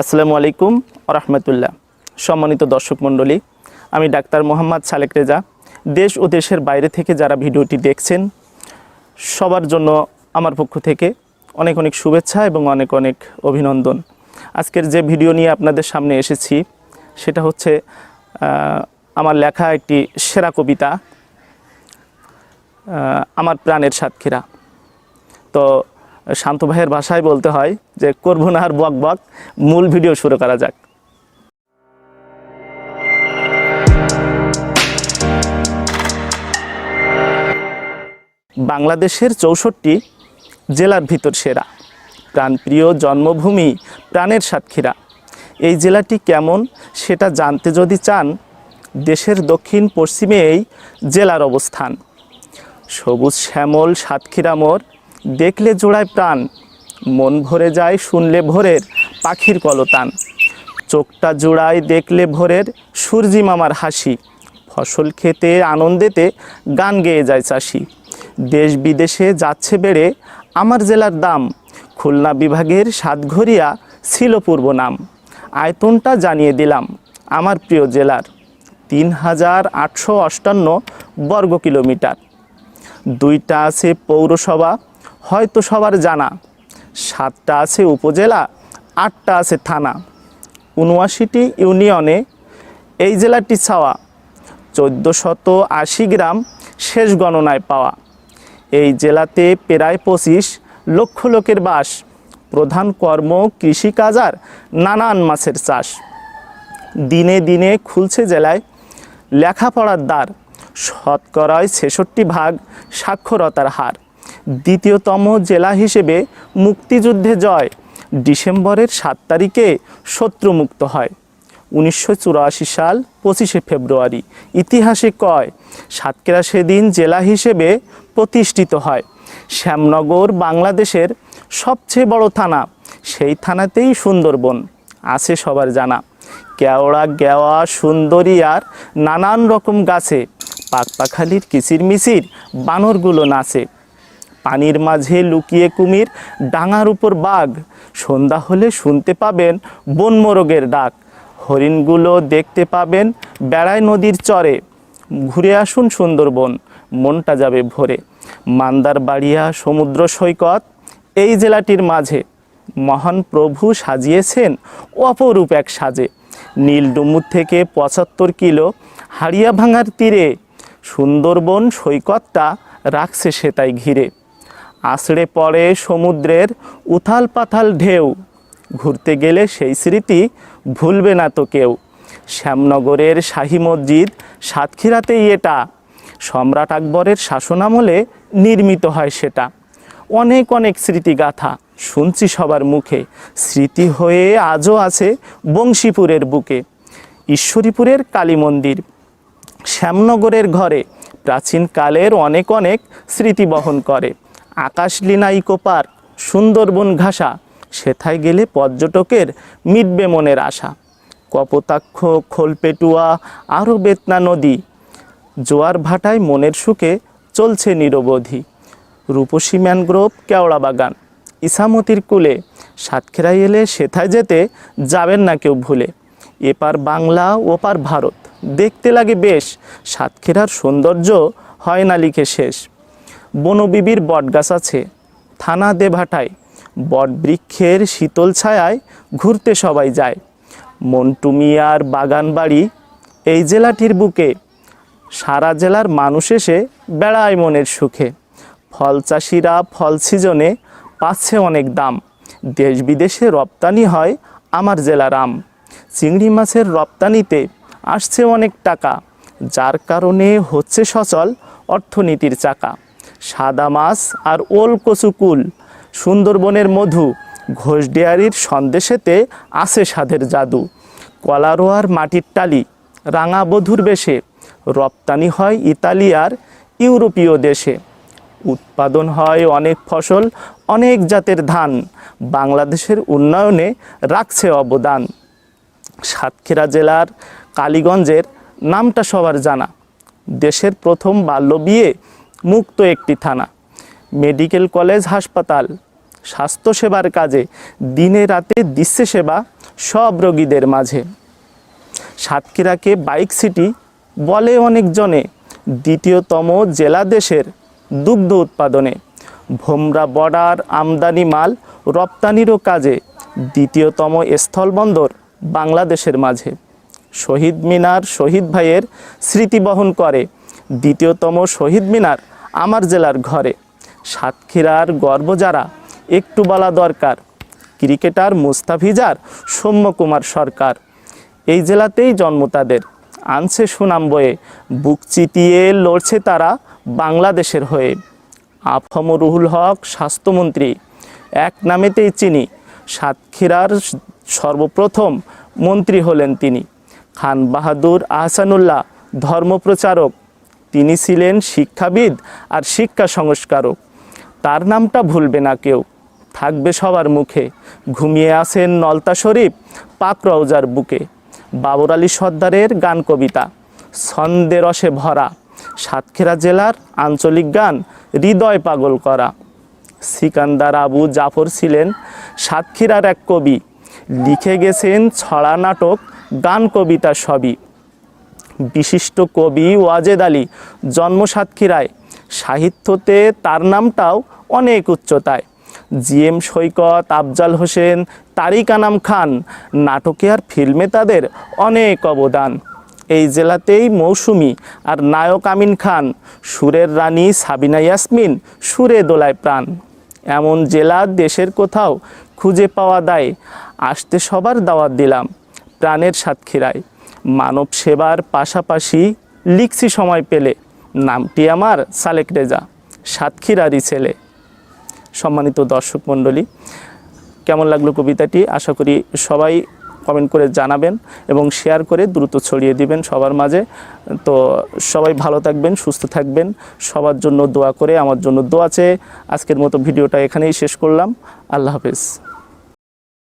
আসসালামু আলাইকুম রহমতুল্লাহ সম্মানিত দর্শক মণ্ডলী, আমি ডাক্তার মোহাম্মদ সালেক রেজা। দেশ ও দেশের বাইরে থেকে যারা ভিডিওটি দেখছেন, সবার জন্য আমার পক্ষ থেকে অনেক অনেক শুভেচ্ছা এবং অনেক অনেক অভিনন্দন। আজকের যে ভিডিও নিয়ে আপনাদের সামনে এসেছি, সেটা হচ্ছে আমার লেখা একটি সেরা কবিতা আমার প্রাণের সাতক্ষীরা। তো শান্ত ভাইয়ের ভাষায় বলতে হয় যে, করব না আর বক বক, মূল ভিডিও শুরু করা যাক। বাংলাদেশের চৌষট্টি জেলার ভিতর সেরা, প্রাণপ্রিয় জন্মভূমি প্রাণের সাতক্ষীরা। এই জেলাটি কেমন সেটা জানতে যদি চান, দেশের দক্ষিণ পশ্চিমে এই জেলার অবস্থান। সবুজ শ্যামল সাতক্ষীরা মোর দেখলে জোড়ায় প্রাণ, মন ভরে যায় শুনলে ভোরের পাখির কলতান। চোখটা জোড়ায় দেখলে ভোরের সূর্যি মামার হাসি, ফসল খেতে আনন্দেতে গান গেয়ে যায় চাষি। দেশ বিদেশে যাচ্ছে বেড়ে আমার জেলার দাম, খুলনা বিভাগের সাতঘরিয়া ছিল পূর্ব নাম। আয়তনটা জানিয়ে দিলাম আমার প্রিয় জেলার, তিন হাজার আটশো অষ্টান্ন বর্গ কিলোমিটার। দুইটা আছে পৌরসভা হয়তো সবার জানা। সাতটা আছে উপজেলা, আটটা আছে থানা। উনআশিটি ইউনিয়নে এই জেলাটি ছাওয়া। চোদ্দ শত আশি গ্রাম শেষ গণনায় পাওয়া। এই জেলাতে প্রায় পঁচিশ লক্ষ লোকের বাস। প্রধান কর্ম কৃষিকাজ আর নানান মাছের চাষ। দিনে দিনে খুলছে জেলায় লেখাপড়ার দ্বার। শতকরায় ছেষট্টি ভাগ সাক্ষরতার হার। দ্বিতীয়তম জেলা হিসেবে মুক্তিযুদ্ধে জয়। ডিসেম্বরের সাত তারিখে শত্রুমুক্ত হয়। উনিশশো চুরাশি সাল পঁচিশে ফেব্রুয়ারি। ইতিহাসে কয়, সাতক্ষীরা সেদিন জেলা হিসেবে প্রতিষ্ঠিত হয়। শ্যামনগর বাংলাদেশের সবচেয়ে বড় থানা। সেই থানাতেই সুন্দরবন। আছে সবার জানা। কেওড়া, গেওয়া, সুন্দরী আর নানান রকম গাছে। পাকপাখালির কিচির মিচির বানরগুলো নাচে। পানির মাঝে লুকিয়ে কুমির, ডাঙার উপর বাঘ। সন্ধ্যা হলে শুনতে পাবেন বনমোরগের ডাক। হরিণগুলো দেখতে পাবেন বেড়ায় নদীর চরে। ঘুরে আসুন সুন্দরবন, মনটা যাবে ভরে। মান্দার বাড়িয়া সমুদ্র সৈকত, এই জেলাটির মাঝে। মহান প্রভু সাজিয়েছেন অপরূপ এক সাজে। নীলডুমুর থেকে পঁচাত্তর কিলো হাড়িয়া ভাঙার তীরে। সুন্দরবন সৈকতটা রাখছে সে তাই ঘিরে। আছড়ে পড়ে সমুদ্রের উথাল পাথাল ঢেউ। ঘুরতে গেলে সেই স্মৃতি ভুলবে না তো কেউ। শ্যামনগরের শাহী মসজিদ, সাতক্ষীরাতেই এটা। সম্রাট আকবরের শাসনামলে নির্মিত হয় সেটা। অনেক অনেক স্মৃতিগাথা শুনছি সবার মুখে। স্মৃতি হয়ে আজও আছে বংশীপুরের বুকে। ঈশ্বরীপুরের কালী মন্দির। শ্যামনগরের ঘরে প্রাচীনকালের অনেক অনেক স্মৃতি বহন করে। আকাশলীনা ইকো পার্ক, সুন্দরবন ঘাসা, সেথায় গেলে পর্যটকের মিটবে মনের আশা। কপোতাক্ষ, খোলপেটুয়া, আরও বেতনা নদী। জোয়ার ভাটায় মনের সুখে চলছে নিরবধি। রূপসী ম্যানগ্রোভ, কেওড়া বাগান। ইসামতির কুলে সাতক্ষীরায় এলে সেথায় যেতে যাবেন না কেউ ভুলে। এপার বাংলা, ওপার ভারত। দেখতে লাগে বেশ, সাতক্ষীরার সৌন্দর্য হয় না লিখে শেষ। বনবিবির বটগাছ আছে। থানা দেভাটায় বটবৃক্ষের শীতল ছায়ায় ঘুরতে সবাই যায়। মন্টু মিয়ার বাগান বাড়ি এই জেলাটির বুকে। সারা জেলার মানুষ এসে বেড়ায় মনের সুখে। ফল চাষিরা ফল সিজনে পাচ্ছে অনেক দাম। দেশ বিদেশে রপ্তানি হয় আমার জেলার আম। চিংড়ি মাছের রপ্তানিতে আসছে অনেক টাকা, যার কারণে হচ্ছে সচল অর্থনীতির চাকা। সাদা মাছ আর ওল কচুকুল সুন্দরবনের মধু ঘোষ ডেয়ারির সন্দেশেতে আছে স্বাদের জাদু। কলারোয়ার মাটির টালি, রাঙা বধুর বেশে, রপ্তানি হয় ইতালি আর ইউরোপীয় দেশে। উৎপাদন হয় অনেক ফসল, অনেক জাতের ধান। বাংলাদেশের উন্নয়নে রাখছে অবদান। সাতক্ষীরা জেলার কালীগঞ্জের নামটা সবার জানা। দেশের প্রথম বাল্য বিয়ে মুক্ত একটি থানা। মেডিকেল কলেজ, হাসপাতাল, স্বাস্থ্যসেবার কাজে দিনে রাতে দিচ্ছে সেবা সব রোগীদের মাঝে। সাতক্ষীরাকে বাইক সিটি বলে অনেকজনে, দ্বিতীয়তম জেলা দেশের দুগ্ধ উৎপাদনে। ভোমরা বর্ডার, আমদানি মাল, রপ্তানিরও কাজে দ্বিতীয়তম স্থলবন্দর বাংলাদেশের মাঝে। শহীদ মিনার শহীদ ভাইয়ের স্মৃতি বহন করে। দ্বিতীয়তম শহীদ মিনার আমার জেলার ঘরে। সাতক্ষীরার গর্ব যারা, একটু বলা দরকার। ক্রিকেটার মুস্তাফিজার, সৌম্যকুমার সরকার। এই জেলাতেই জন্ম তাদের। আনছে সুনাম বয়ে, বুক চিতিয়ে লড়ছে তারা বাংলাদেশের হয়ে। আফম রুহুল হক, স্বাস্থ্যমন্ত্রী। এক নামেতেই চিনি। সাতক্ষীরার সর্বপ্রথম মন্ত্রী হলেন তিনি। খান বাহাদুর আহসানুল্লাহ, ধর্মপ্রচারক। তিনি ছিলেন শিক্ষাবিদ আর শিক্ষা সংস্কারক। তার নামটা ভুলবে না কেউ। থাকবে সবার মুখে। ঘুমিয়ে আসেন নলতা শরীফ, পাক রওজার বুকে। বাবর আলী সর্দারের গান কবিতা। ছন্দে রসে ভরা। সাতক্ষীরা জেলার আঞ্চলিক গান, হৃদয় পাগল করা। সিকান্দার আবু জাফর ছিলেন সাতক্ষীরার এক কবি। লিখে গেছেন ছড়া নাটক, গান কবিতা সবই। বিশিষ্ট কবি ওয়াজেদ আলী জন্ম সাতক্ষীরায় সাহিত্যতে তার নামটাও অনেক উচ্চতায়। জি এম সৈকত, আফজাল হোসেন, তারিক আনাম খান, নাটকে আর ফিল্মে তাদের অনেক অবদান। এই জেলাতেই মৌসুমি আর নায়ক আমিন খান, সুরের রানী সাবিনা ইয়াসমিন, সুরে দোলায় প্রাণ। এমন জেলা দেশের কোথাও খুঁজে পাওয়া দায়, আসতে সবার দাওয়াত দিলাম প্রাণের সাতক্ষীরায়। মানব সেবার পাশাপাশি লিখছি সময় পেলে। নামটি আমার সালেক রেজা, সাতক্ষীরারই ছেলে। সম্মানিত দর্শক মণ্ডলী, কেমন লাগল কবিতাটি? আশা করি সবাই কমেন্ট করে জানাবেন এবং শেয়ার করে দ্রুত ছড়িয়ে দিবেন সবার মাঝে। তো সবাই ভালো থাকবেন, সুস্থ থাকবেন। সবার জন্য দোয়া করে, আমার জন্য দোয়া চেয়ে আজকের মতো ভিডিওটা এখানেই শেষ করলাম। আল্লাহ হাফেজ।